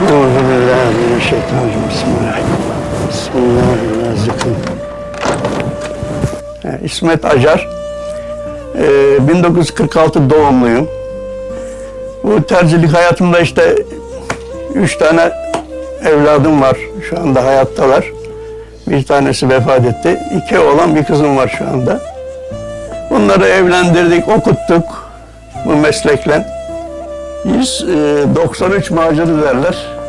Mineşşeytanirracim. Bismillahirrahmanirrahim. Bismillahirrahmanirrahim. Ee, İsmet Acar. Ee, 1946 doğumluyum. Bu terzilik hayatımda işte üç tane evladım var. Şu anda hayattalar. Bir tanesi vefat etti. İki oğlan bir kızım var şu anda. Bunları evlendirdik, okuttuk bu meslekle. Biz e, 93 macunu derler.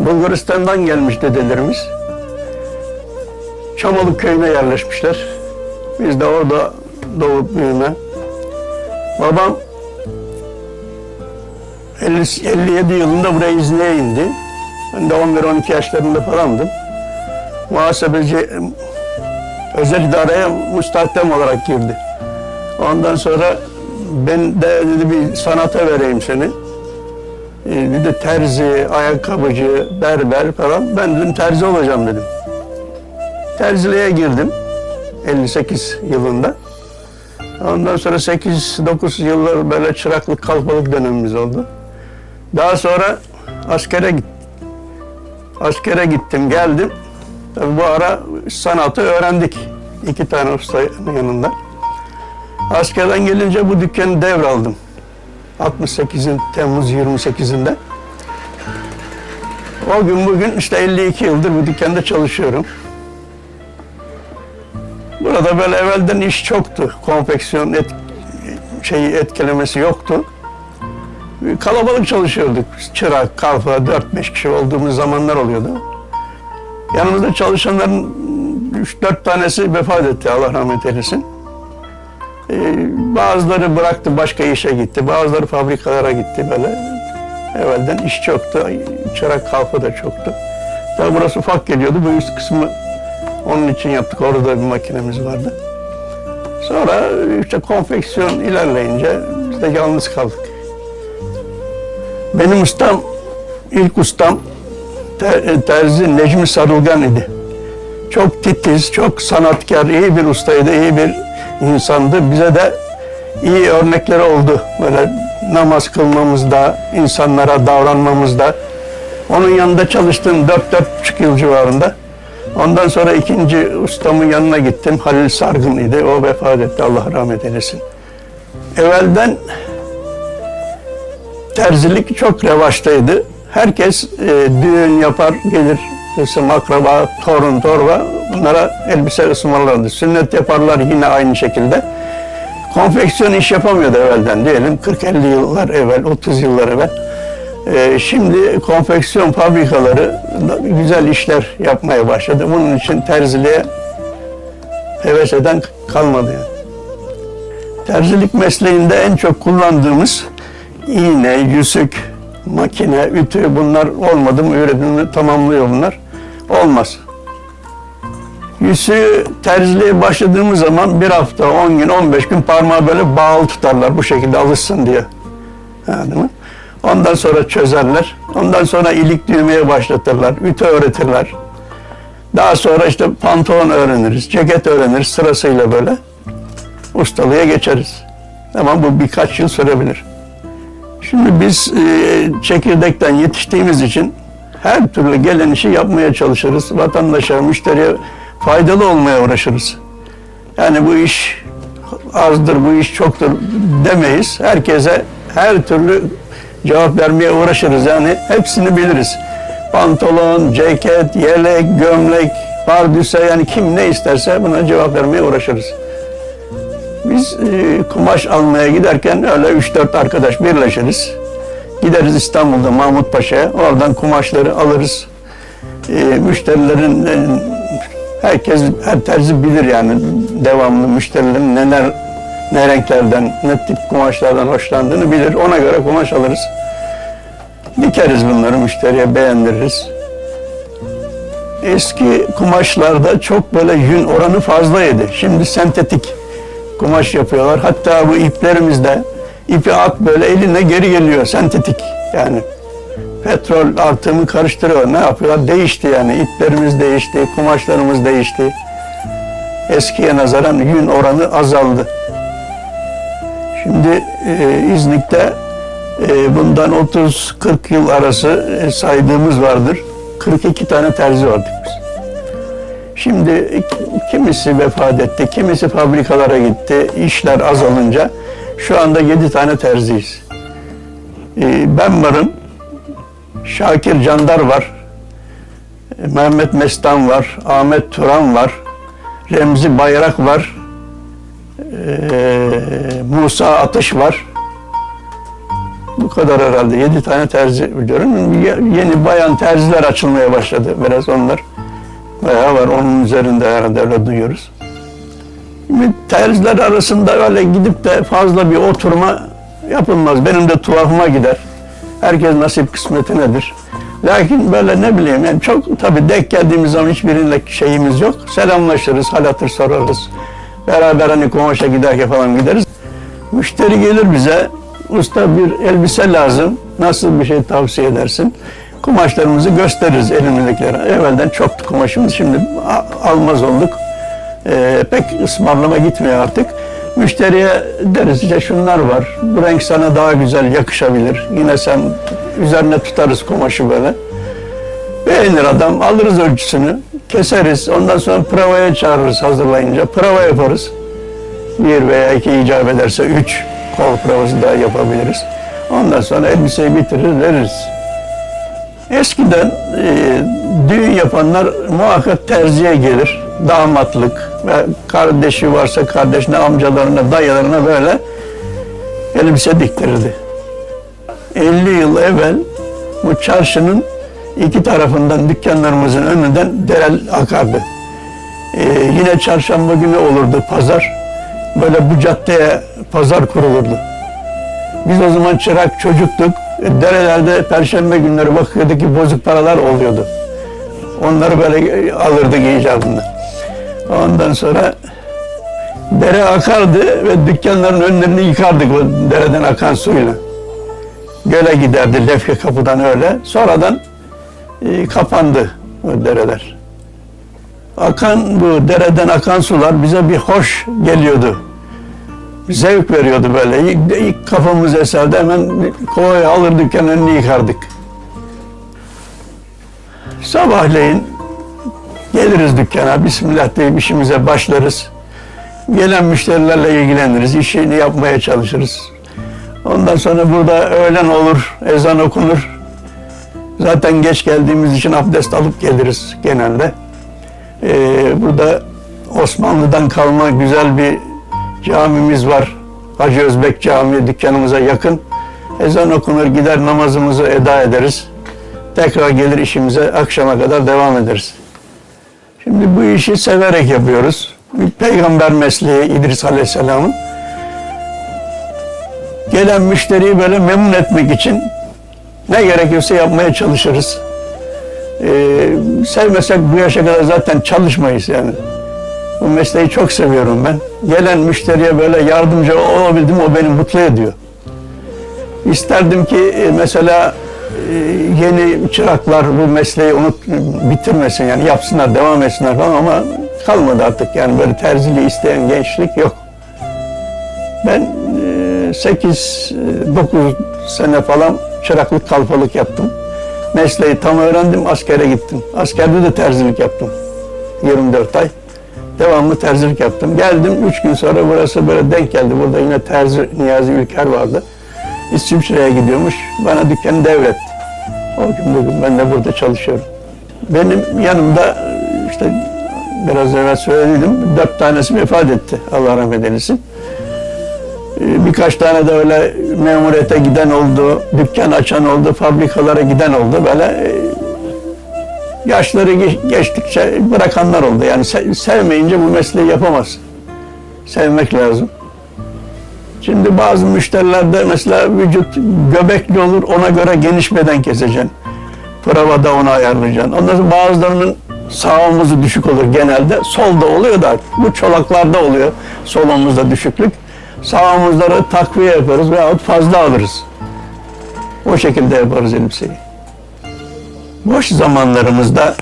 Bulgaristan'dan gelmiş dedelerimiz. Çamalık köyüne yerleşmişler. Biz de orada doğup büyüme. Babam 50, 57 yılında buraya İzni'ye indi. Ben de 11-12 yaşlarında falandım. Muhasebeci özel idareye müstahdem olarak girdi. Ondan sonra ben de dedi bir sanata vereyim seni. Ee, Bir de terzi, ayakkabıcı, berber falan. Ben dedim terzi olacağım dedim. Terziliğe girdim 58 yılında. Ondan sonra 8-9 yıllar böyle çıraklık, kalfalık dönemimiz oldu. Daha sonra askere gittim. Askere gittim, geldim. Tabii bu ara sanatı öğrendik. İki tane ustanın yanında. Askerden gelince bu dükkanı devraldım. 68'in Temmuz 28'inde. O gün bugün işte 52 yıldır bu dükkanda çalışıyorum. Burada böyle evvelden iş çoktu. Konfeksiyon et, şeyi etkilemesi yoktu. Kalabalık çalışıyorduk. Çırak, kalfa, 4-5 kişi olduğumuz zamanlar oluyordu. Yanımızda çalışanların 3-4 tanesi vefat etti Allah rahmet eylesin. Ee, bazıları bıraktı başka işe gitti. Bazıları fabrikalara gitti böyle. Evvelden iş çoktu. Çırak kalfa da çoktu. Tabi burası ufak geliyordu. Bu üst kısmı onun için yaptık. Orada da bir makinemiz vardı. Sonra işte konfeksiyon ilerleyince biz de yalnız kaldık. Benim ustam, ilk ustam ter, terzi Necmi Sarılgan idi. Çok titiz, çok sanatkar, iyi bir ustaydı, iyi bir insandı. Bize de iyi örnekleri oldu. Böyle namaz kılmamızda, insanlara davranmamızda. Onun yanında çalıştım 4-4,5 yıl civarında. Ondan sonra ikinci ustamın yanına gittim. Halil Sargın idi. O vefat etti. Allah rahmet eylesin. Evvelden terzilik çok revaçtaydı. Herkes e, düğün yapar, gelir. Kısım, akraba, torun, torba bunlara elbise ısmarlardı. Sünnet yaparlar yine aynı şekilde. Konfeksiyon iş yapamıyordu evvelden diyelim. 40-50 yıllar evvel, 30 yıllar evvel. E, şimdi konfeksiyon fabrikaları güzel işler yapmaya başladı. Bunun için terziliğe heves eden kalmadı yani. Terzilik mesleğinde en çok kullandığımız iğne, yüzük, makine, ütü bunlar olmadı mı üretimini tamamlıyor bunlar. Olmaz. Yüzüğü terziliğe başladığımız zaman bir hafta, 10 gün, 15 gün parmağı böyle bağlı tutarlar bu şekilde alışsın diye. Değil mi? Ondan sonra çözerler. Ondan sonra ilik düğmeye başlatırlar. Ütü öğretirler. Daha sonra işte pantolon öğreniriz, ceket öğreniriz sırasıyla böyle. Ustalığa geçeriz. Ama bu birkaç yıl sürebilir. Şimdi biz e, çekirdekten yetiştiğimiz için her türlü gelen işi yapmaya çalışırız. Vatandaşa, müşteriye faydalı olmaya uğraşırız. Yani bu iş azdır, bu iş çoktur demeyiz. Herkese her türlü cevap vermeye uğraşırız. Yani hepsini biliriz. Pantolon, ceket, yelek, gömlek, pardüse yani kim ne isterse buna cevap vermeye uğraşırız. Biz e, kumaş almaya giderken öyle 3-4 arkadaş birleşiriz. Gideriz İstanbul'da Mahmut Paşa'ya. Oradan kumaşları alırız. E, müşterilerin e, herkes her terzi bilir yani devamlı müşterilerin neler ne renklerden, ne tip kumaşlardan hoşlandığını bilir. Ona göre kumaş alırız. Dikeriz bunları müşteriye beğendiririz. Eski kumaşlarda çok böyle yün oranı fazlaydı. Şimdi sentetik kumaş yapıyorlar. Hatta bu iplerimizde ipi at böyle eline geri geliyor sentetik yani. Petrol artımı karıştırıyor. Ne yapıyorlar? Değişti yani. İplerimiz değişti, kumaşlarımız değişti. Eskiye nazaran yün oranı azaldı. Şimdi e, İznik'te e, bundan 30-40 yıl arası e, saydığımız vardır. 42 tane terzi vardık biz. Şimdi kimisi vefat etti, kimisi fabrikalara gitti, işler azalınca şu anda 7 tane terziyiz. Ee, ben varım, Şakir Candar var, Mehmet Mestan var, Ahmet Turan var, Remzi Bayrak var, ee, Musa Atış var. Bu kadar herhalde. Yedi tane terzi biliyorum. Ye- Yeni bayan terziler açılmaya başladı. Biraz onlar bayağı var. Onun üzerinde herhalde öyle duyuyoruz. Terziler arasında öyle gidip de fazla bir oturma yapılmaz. Benim de tuhafıma gider. Herkes nasip kısmeti nedir? Lakin böyle ne bileyim yani çok tabii denk geldiğimiz zaman hiçbiriyle şeyimiz yok. Selamlaşırız, hal hatır sorarız. Beraber hani kumaşa giderken falan gideriz. Müşteri gelir bize, usta bir elbise lazım, nasıl bir şey tavsiye edersin? Kumaşlarımızı gösteririz elimizdekilere. Evvelden çoktu kumaşımız, şimdi almaz olduk. Ee, pek ısmarlama gitmiyor artık. Müşteriye deriz işte şunlar var, bu renk sana daha güzel yakışabilir. Yine sen üzerine tutarız kumaşı böyle. Beğenir adam, alırız ölçüsünü, keseriz. Ondan sonra provaya çağırırız hazırlayınca. Prova yaparız. Bir veya iki icap ederse üç kol provası daha yapabiliriz. Ondan sonra elbiseyi bitirir, veririz. Eskiden e, düğün yapanlar muhakkak terziye gelir. Damatlık ve kardeşi varsa kardeşine, amcalarına, dayılarına böyle elbise diktirirdi. 50 yıl evvel bu çarşının iki tarafından dükkanlarımızın önünden derel akardı. Ee, yine çarşamba günü olurdu pazar. Böyle bu caddeye pazar kurulurdu. Biz o zaman çırak çocuktuk. E, Derelerde perşembe günleri bakıyorduk ki bozuk paralar oluyordu. Onları böyle alırdık icabında. Ondan sonra dere akardı ve dükkanların önlerini yıkardık o dereden akan suyla. Göle giderdi Lefke kapıdan öyle. Sonradan e, kapandı o dereler. Akan bu dereden akan sular bize bir hoş geliyordu. Zevk veriyordu böyle. İlk kafamız eserdi hemen kovayı alır dükkanın önünü yıkardık. Sabahleyin geliriz dükkana, Bismillah deyip işimize başlarız. Gelen müşterilerle ilgileniriz, işini yapmaya çalışırız. Ondan sonra burada öğlen olur, ezan okunur. Zaten geç geldiğimiz için abdest alıp geliriz genelde. Ee, burada Osmanlı'dan kalma güzel bir camimiz var. Hacı Özbek Camii dükkanımıza yakın. Ezan okunur gider namazımızı eda ederiz. Tekrar gelir işimize akşama kadar devam ederiz. Şimdi bu işi severek yapıyoruz. Bir peygamber mesleği İdris Aleyhisselam'ın. Gelen müşteriyi böyle memnun etmek için ne gerekiyorsa yapmaya çalışırız. Ee, sevmesek bu yaşa kadar zaten çalışmayız yani. Bu mesleği çok seviyorum ben. Gelen müşteriye böyle yardımcı olabildim o beni mutlu ediyor. İsterdim ki e, mesela yeni çıraklar bu mesleği unut bitirmesin yani yapsınlar devam etsinler falan ama kalmadı artık yani böyle terziliği isteyen gençlik yok. Ben 8-9 sene falan çıraklık kalfalık yaptım. Mesleği tam öğrendim, askere gittim. Askerde de terzilik yaptım. 24 ay. Devamlı terzilik yaptım. Geldim, 3 gün sonra burası böyle denk geldi. Burada yine terzi Niyazi Ülker vardı. İstimşire'ye gidiyormuş. Bana dükkanı devretti. O gün bugün ben de burada çalışıyorum. Benim yanımda işte biraz evvel söyledim. Dört tanesi vefat etti. Allah rahmet eylesin. Ee, Birkaç tane de öyle memuriyete giden oldu, dükkan açan oldu, fabrikalara giden oldu. Böyle e, yaşları geç- geçtikçe bırakanlar oldu. Yani se- sevmeyince bu mesleği yapamaz. Sevmek lazım. Şimdi bazı müşterilerde mesela vücut göbekli olur, ona göre geniş beden keseceksin. Provada onu ayarlayacaksın. Ondan sonra bazılarının sağ omuzu düşük olur genelde. Solda oluyor da bu çolaklarda oluyor sol omuzda düşüklük. Sağ omuzları takviye yaparız veyahut fazla alırız. O şekilde yaparız elbiseyi. Boş zamanlarımızda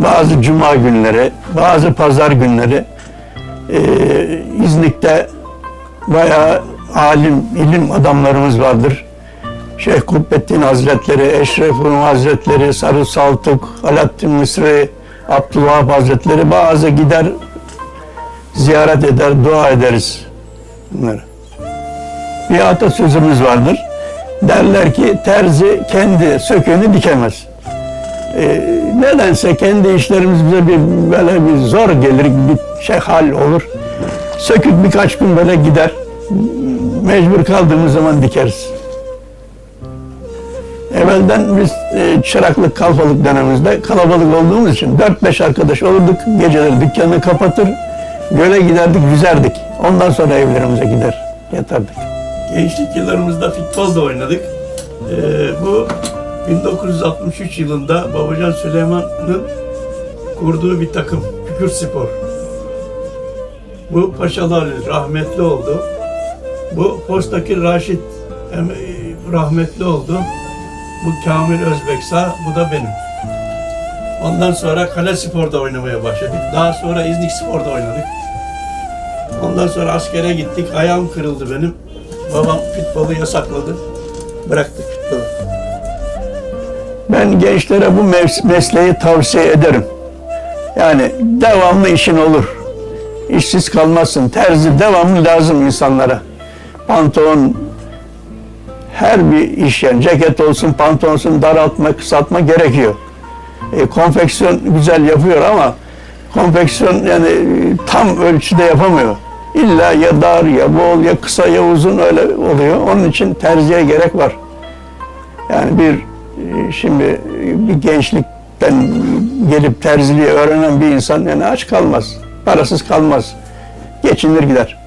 bazı cuma günleri, bazı pazar günleri e, İznik'te bayağı alim, ilim adamlarımız vardır. Şeyh Kubbettin Hazretleri, Eşref'in Hazretleri, Sarı Saltuk, Alaaddin Mısri, Abdülvahap Hazretleri bazı gider ziyaret eder, dua ederiz bunları. Bir atasözümüz vardır. Derler ki terzi kendi söküğünü dikemez. Ee, nedense kendi işlerimiz bize bir böyle bir zor gelir, bir şey hal olur. Sökük birkaç gün böyle gider. Mecbur kaldığımız zaman dikeriz. Evvelden biz e, çıraklık, kalfalık dönemimizde kalabalık olduğumuz için 4-5 arkadaş olurduk. Geceleri dükkanı kapatır, göle giderdik, yüzerdik. Ondan sonra evlerimize gider, yatardık. Gençlik yıllarımızda futbol da oynadık. Ee, bu 1963 yılında Babacan Süleyman'ın kurduğu bir takım, Kükürt Spor. Bu Paşalı Ali rahmetli oldu. Bu Postaki Raşit e, rahmetli oldu. Bu Kamil Özbeksa, bu da benim. Ondan sonra Kale Spor'da oynamaya başladık. Daha sonra İznik Spor'da oynadık. Ondan sonra askere gittik. Ayağım kırıldı benim. Babam futbolu yasakladı. Bıraktık futbolu. Ben gençlere bu mesleği tavsiye ederim. Yani devamlı işin olur. İşsiz kalmazsın. Terzi devamlı lazım insanlara. Pantolon, her bir iş yani ceket olsun, pantolon olsun daraltma, kısaltma gerekiyor. E, konfeksiyon güzel yapıyor ama konfeksiyon yani e, tam ölçüde yapamıyor. İlla ya dar ya bol ya kısa ya uzun öyle oluyor. Onun için terziye gerek var. Yani bir e, şimdi bir gençlikten gelip terziliği öğrenen bir insan yani aç kalmaz. Parasız kalmaz. Geçinir gider.